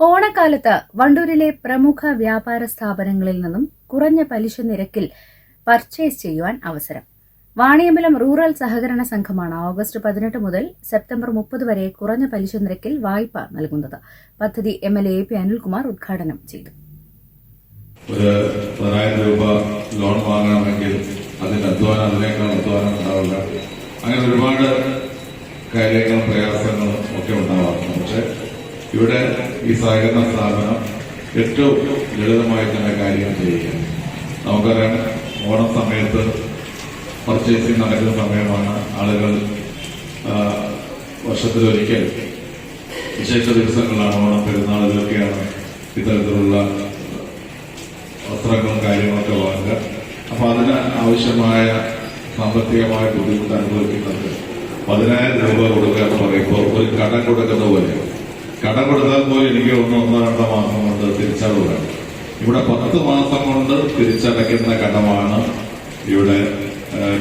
ഓണക്കാലത്ത് വണ്ടൂരിലെ പ്രമുഖ വ്യാപാര സ്ഥാപനങ്ങളിൽ നിന്നും കുറഞ്ഞ പലിശ നിരക്കിൽ പർച്ചേസ് ചെയ്യുവാൻ അവസരം. വാണിയമ്പലം റൂറൽ സഹകരണ സംഘമാണ് ഓഗസ്റ്റ് പതിനെട്ട് മുതൽ സെപ്റ്റംബർ മുപ്പത് വരെ കുറഞ്ഞ പലിശ നിരക്കിൽ വായ്പ നൽകുന്നത്. പദ്ധതി M L A P Anilkumar ഉദ്ഘാടനം ചെയ്തു. ഒരു പതിനായിരം രൂപ ലോൺ വാങ്ങണമെങ്കിൽ അതിന്റെ അധ്വാനം അതിനേക്കാൾ അധ്വാനം ഉണ്ടാവില്ല. അങ്ങനെ ഒരുപാട് ഉണ്ടാവാറുണ്ട് പക്ഷെ ഇവിടെ ഈ സഹകരണ സ്ഥാപനം ഏറ്റവും ലളിതമായി തന്നെ കാര്യങ്ങൾ ചെയ്യുക നമുക്കറിയാം ഓണം സമയത്ത് പർച്ചേസിങ് നടക്കുന്ന സമയമാണ് ആളുകൾ വർഷത്തിലൊരിക്കൽ വിശേഷ ദിവസങ്ങളാണ് ഓണം പെരുന്നാളിലൊക്കെയാണ് ഇത്തരത്തിലുള്ള വസ്ത്രങ്ങളും കാര്യങ്ങളൊക്കെ വാങ്ങുക. അപ്പൊ അതിന് ആവശ്യമായ സാമ്പത്തികമായ ബുദ്ധിമുട്ട് അനുഭവിക്കുന്നത് പതിനായിരം രൂപ കൊടുക്കുക എന്ന് പറയുമ്പോൾ ഒരു കടം കൊടുക്കുന്ന പോലെ കടം കൊടുത്താൽ പോലും എനിക്ക് ഒന്ന് ഒന്നോ രണ്ടോ മാസം കൊണ്ട് തിരിച്ചടവ് വേണം ഇവിടെ പത്ത് മാസം കൊണ്ട് തിരിച്ചടയ്ക്കുന്ന കടമാണ് ഇവിടെ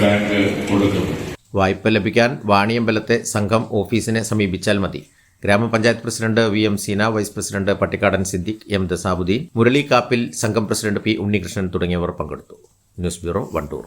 ബാങ്ക് കൊടുക്കുന്നത്. വായ്പ ലഭിക്കാൻ വാണിയമ്പലത്തെ സംഘം ഓഫീസിനെ സമീപിച്ചാൽ മതി. ഗ്രാമപഞ്ചായത്ത് president V M Seena vice president Pattikkadan Siddique M Dasabuddin Murali Kappil സംഘം പ്രസിഡന്റ് പി ഉണ്ണികൃഷ്ണൻ തുടങ്ങിയവർ പങ്കെടുത്തു. News bureau Wandoor.